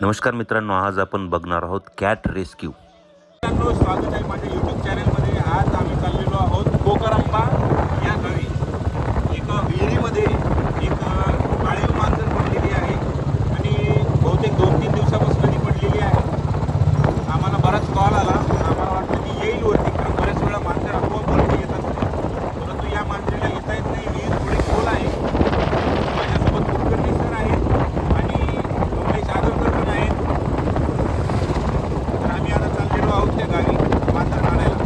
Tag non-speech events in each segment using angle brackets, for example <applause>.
नमस्कार मित्रांनो आज आपण बघणार आहोत कॅट रेस्क्यू मित्रांनो स्वागत आहे माझ्या यूट्यूब चॅनलमध्ये आज आम्ही चाललेलो आहोत कोकरांबा या गावी एक विहिरीमध्ये एक पाळीव मांजर पडलेली आहे आणि बहुतेक दोन तीन दिवसापासून ती पडलेली आहे आम्हाला बराच कॉल आला आम्हाला वाटलं की येईल वरती कारण बऱ्याच वेळा मांजर आपोआप वरती येत असते परंतु या मांजरीला येता येत नाही विहीर थोडी खोल आहे माझ्यासोबत कुलकर्णी सर आहेत आणि उमेश आगरकर पण आहेत तर आम्ही आता चाललेलो आहोत त्या गावी मांजर काढायला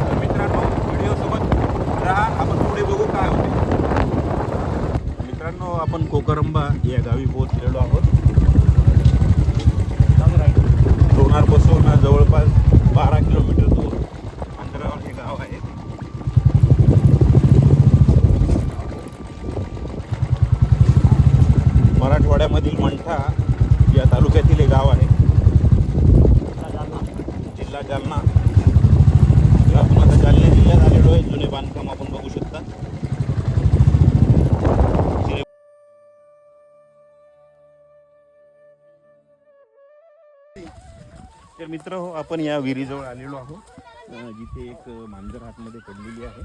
तर मित्रांनो व्हिडिओसोबत राहा आपण पुढे बघू काय होते मित्रांनो आपण कोकरंबा या गावी पोहोचलेलो आहोत. लोणारपासून जवळपास बारा किलोमीटर दूर अंतरावर हे गाव आहे. मराठवाड्यामधील मंठा या तालुक्यातील हे गाव आहे. जिल्हा जालना. जिल्हा आपण आता जालना जिल्ह्यात आलेलो आहे. जुने बांधकाम आपण बघू शकता. तर मित्र हो आपण या विहिरीजवळ आलेलो आहोत. जिथे एक मांजर आतमध्ये पडलेली आहे.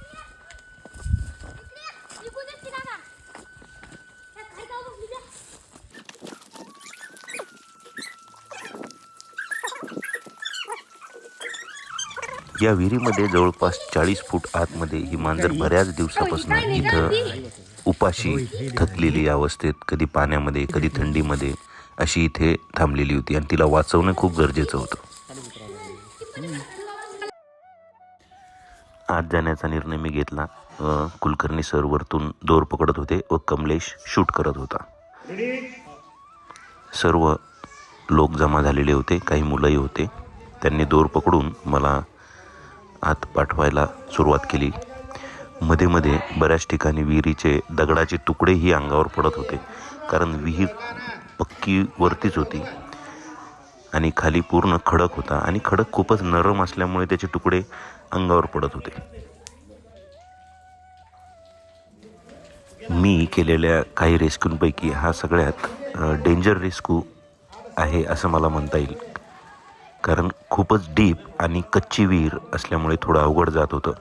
या विहिरीमध्ये जवळपास चाळीस फूट आतमध्ये ही मांजर बऱ्याच दिवसापासून इथं उपाशी थकलेली या अवस्थेत कधी पाण्यामध्ये कधी थंडीमध्ये अशी इथे थांबलेली होती. आणि तिला वाचवणं खूप गरजेचं होतं. आत जाण्याचा निर्णय मी घेतला. कुलकर्णी सर वरतून दोर पकडत होते व कमलेश शूट करत होता. सर्व लोक जमा झालेले होते काही मुलंही होते. त्यांनी दोर पकडून मला आत पाठवायला सुरुवात केली. मध्ये मध्ये बऱ्याच ठिकाणी विहिरीचे दगडाचे तुकडेही अंगावर पडत होते. कारण विहीर पक्की वरतीच होती. आणि खाली पूर्ण खडक होता आणि खडक खूपच नरम असल्यामुळे त्याचे तुकडे अंगावर पडत होते. मी केलेल्या काही रेस्क्यूंपैकी हा सगळ्यात डेंजर रेस्क्यू आहे असं मला म्हणता येईल. कारण खूपच डीप आणि कच्ची विहीर असल्यामुळे थोडं अवघड जात होतं.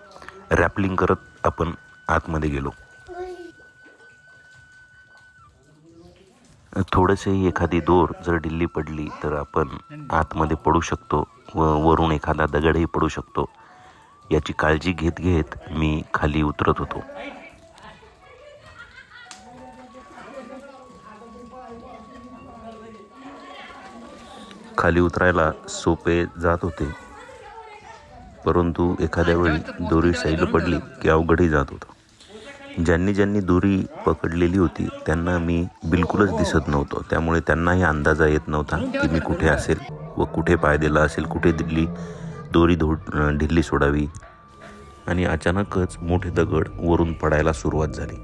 रॅपलिंग करत आपण आतमध्ये गेलो. थोडंसंही एखादी दोर जर ढिल्ली पडली तर आपण आतमध्ये पडू शकतो व वरून एखादा दगडही पडू शकतो. याची काळजी घेत घेत मी खाली उतरत होतो. खाली उतरायला सोपे जात होते. परंतु एखाद्या वेळी दोरी सैल पडली की अवघडही जात होतं. ज्यांनी ज्यांनी दोरी पकडलेली होती त्यांना मी बिलकुलच दिसत नव्हतो. त्यामुळे त्यांनाही अंदाजा येत नव्हता की मी कुठे असेल व कुठे पाय दिला असेल कुठे दिल्ली दोरी धो ढिल्ली सोडावी. आणि अचानकच मोठे दगड वरून पडायला सुरुवात झाली.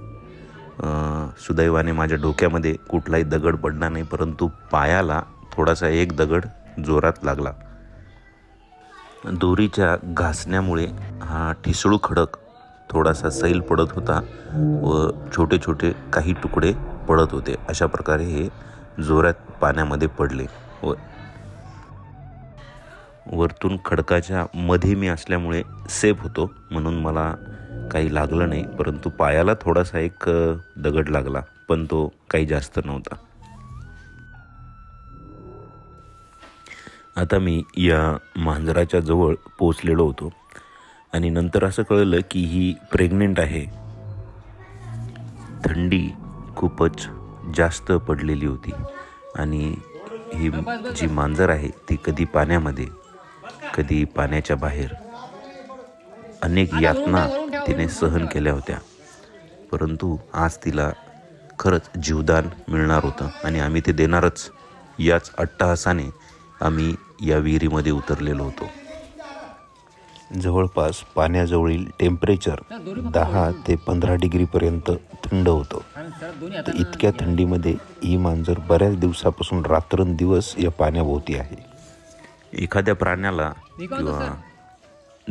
सुदैवाने माझ्या डोक्यामध्ये कुठलाही दगड पडला नाही परंतु पायाला थोडासा एक दगड जोरात लागला. दोरीच्या घासण्यामुळे हा ठिसळू खडक थोडासा सैल पडत होता व छोटे छोटे काही तुकडे पडत होते. अशा प्रकारे हे जोरात पाण्यामध्ये पडले व वरतून खडकाच्या मध्ये मी असल्यामुळे सेफ होतो म्हणून मला काही लागलं नाही. परंतु पायाला थोडासा एक दगड लागला पण तो काही जास्त नव्हता. आता मी या मांजराच्या जवळ पोचलेलो होतो. आणि नंतर असं कळलं की ही प्रेग्नेंट आहे. थंडी खूपच जास्त पडलेली होती. आणि ही जी मांजर आहे ती कधी पाण्यामध्ये कधी पाण्याच्या बाहेर अनेक यातना तिने सहन केल्या होत्या. परंतु आज तिला खरंच जीवदान मिळणार होतं आणि आम्ही ते देणारच. याच अट्टहासाने आम्ही या विहिरीमध्ये उतरलेलो होतो. जवळपास पाण्याजवळील टेम्परेचर दहा ते पंधरा डिग्रीपर्यंत थंड होतं. तर इतक्या थंडीमध्ये ही मांजर बऱ्याच दिवसापासून रात्रंदिवस या पाण्याभोवती आहे. एखाद्या प्राण्याला किंवा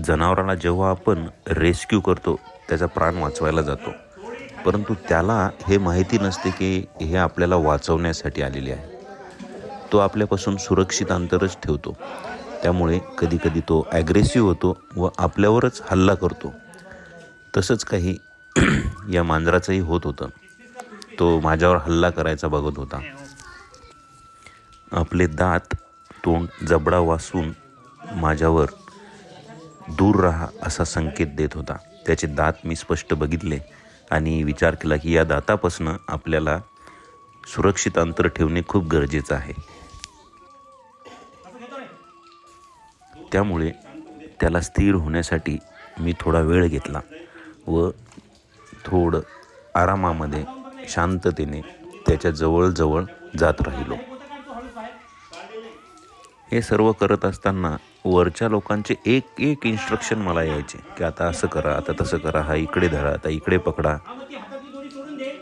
जनावराला जेव्हा आपण रेस्क्यू करतो त्याचा प्राण वाचवायला जातो. परंतु त्याला हे माहिती नसते की हे आपल्याला वाचवण्यासाठी आलेले आहे. तो आपल्यापासून सुरक्षित अंतरच ठेवतो. त्यामुळे कधीकधी तो ॲग्रेसिव्ह होतो व आपल्यावरच हल्ला करतो. तसंच काही <clears throat> या मांजराचंही होत होतं. तो माझ्यावर हल्ला करायचा बघत होता. आपले दात तोंड जबडा वासून माझ्यावर दूर राहा असा संकेत देत होता. त्याचे दात मी स्पष्ट बघितले आणि विचार केला की या दातापासनं आपल्याला सुरक्षित अंतर ठेवणे खूप गरजेचं आहे. त्यामुळे त्याला स्थिर होण्यासाठी मी थोडा वेळ घेतला व थोडं आरामामध्ये शांततेने त्याच्या जवळजवळ जात राहिलो. हे सर्व करत असताना वरच्या लोकांचे एक एक इन्स्ट्रक्शन मला यायचे की आता असं करा आता तसं करा हा इकडे धरा आता इकडे पकडा.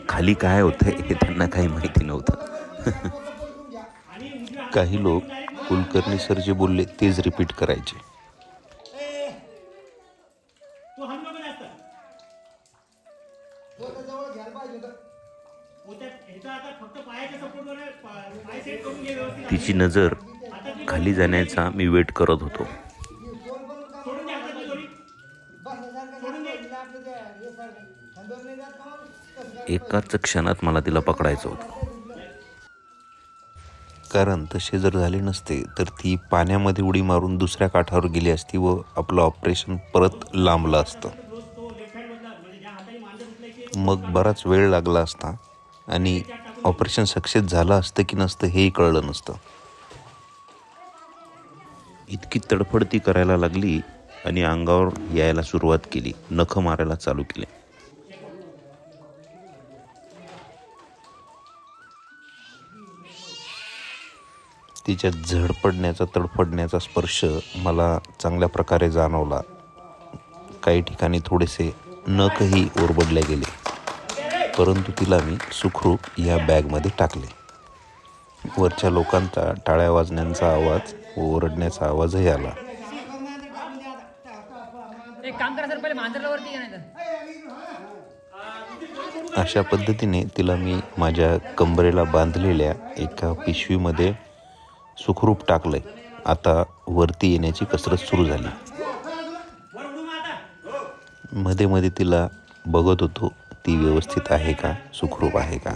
खाली काय होतं हे त्यांना काही माहिती नव्हतं. <laughs> काही लोक कुलकर्णी सर जे बोलले तेच रिपीट करायचे. तिची नजर खाली जाण्याचा मी वेट करत होतो. एकाच क्षणात मला तिला पकडायचं होतं. कारण तसे जर झाले नसते तर ती पाण्यामध्ये उडी मारून दुसऱ्या काठावर गेली असती व आपलं ऑपरेशन परत लांबलं असतं. मग बराच वेळ लागला असता आणि ऑपरेशन सक्सेस झालं असतं की नसतं हेही कळलं नसतं. इतकी तडफडती करायला लागली आणि अंगावर यायला सुरुवात केली नखं मारायला चालू केले. तिच्या झडपडण्याचा तडफडण्याचा स्पर्श मला चांगल्या प्रकारे जाणवला. काही ठिकाणी थोडेसे नखही ओरबडले गेले परंतु तिला मी सुखरूप या बॅगमध्ये टाकले. वरच्या लोकांचा टाळ्या वाजण्याचा आवाज ओरडण्याचा आवाजही आला. अशा पद्धतीने तिला मी माझ्या कंबरेला बांधलेल्या एका पिशवीमध्ये सुखरूप टाकलंय. आता वरती येण्याची कसरत सुरू झाली. मध्ये मध्ये तिला बघत होतो ती व्यवस्थित आहे का सुखरूप आहे का?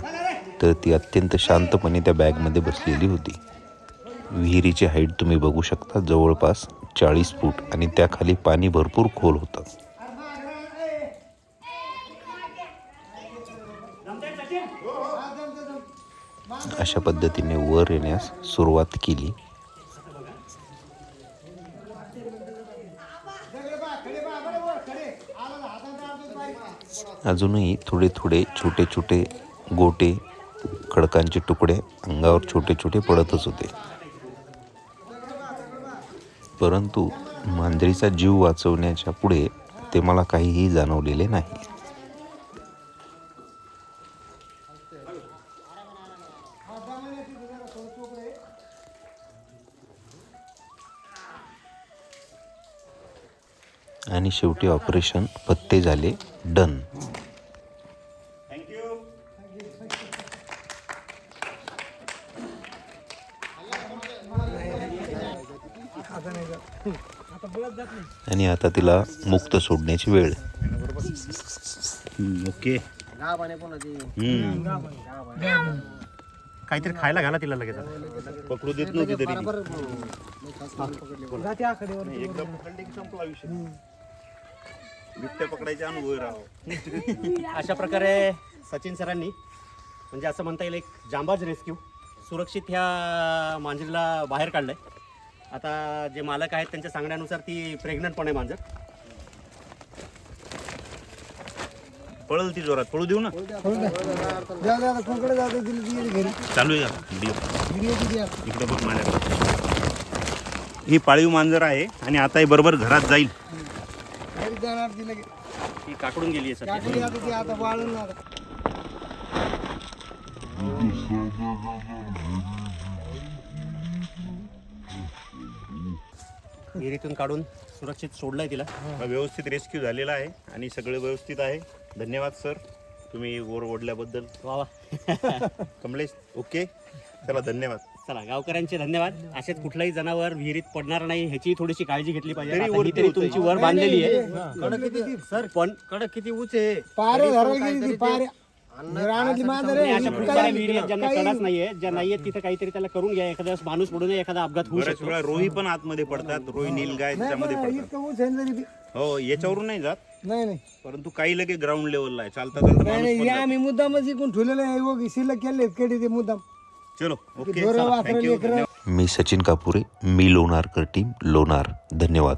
तर ती अत्यंत शांतपणे त्या बॅगमध्ये बसलेली होती. विहिरीची हाईट तुम्ही बघू शकता जवळपास चाळीस फूट आणि त्याखाली पाणी भरपूर खोल होतं. अशा पद्धतीने वर येण्यास सुरुवात केली. अजूनही थोडे थोडे छोटे छोटे गोटे खडकांचे तुकडे अंगावर छोटे छोटे पडतच होते. परंतु मांजरीचा जीव वाचवण्याच्या पुढे ते मला काहीही जाणवलेले नाही. शेवटी ऑपरेशन पत्ते झाले डन. थँक्यू आणि आता तिला मुक्त सोडण्याची वेळ. ओके. काहीतरी खायला घाला तिला लगेच पकडू देत नव्हती तरी. एकदम थंडी संपला विषय. बिबट्या पकडायचे अनुभव राहावं. <laughs> अशा प्रकारे सचिन सरांनी म्हणजे असं म्हणता येईल एक जांबाज रेस्क्यू सुरक्षित ह्या मांजरीला बाहेर काढलंय. आता जे मालक आहेत त्यांच्या सांगण्यानुसार ती प्रेग्नंट पण आहे मांजर. पळल ती जोरात. पळू देऊ ना? चालू आहे इकडे बघ माझ्याकडे ही पाळीव मांजर आहे आणि आता हे बरोबर घरात जाईल. ती काकडून गेली आहे सध्या. विहिरीतून काढून सुरक्षित सोडलंय तिला. हा. व्यवस्थित रेस्क्यू झालेला आहे आणि सगळं व्यवस्थित आहे. धन्यवाद सर. तुम्ही वर ओढल्याबद्दल. वा वा. कमलेश ओके. चला धन्यवाद. चला गावकऱ्यांचे धन्यवाद. असेच कुठलाही जनावर विहिरीत पडणार नाही ह्याची थोडीशी काळजी घेतली पाहिजे. तरी आता ही तरी. तुमची वर बांधलेली आहे. कडक किती सर पण कडक किती उच आहे? पारे धरायला गेली ती पारे रानातली मांजर आणि अशा खूप साऱ्या विहिरी आहेत ज्यांना कडाच नाहीये ज्या तिथे काहीतरी त्याला करून घ्या. एखाद्या वेळेस माणूस पडू नये एखादा अपघात होऊ बऱ्याच शकतो. वेळा रोही पण आतमध्ये पडतात रोही नीलगाय त्याच्यामध्ये पडतात. इतकं ऊस आहे ना तरी बी. हो याच्यावरून नाही जात. नाही नाही. परंतु काही लगे ग्राउंड लेवलला आहे. चालता चालता नाही माणूस नाही. या आम्ही मुद्दामच इकून ठेवलेलं आहे. उगी शिल्लक केले कडे ते मुद्दाम. चलो ओके मी सचिन कापुरे मी लोणारकर टीम लोणार. धन्यवाद.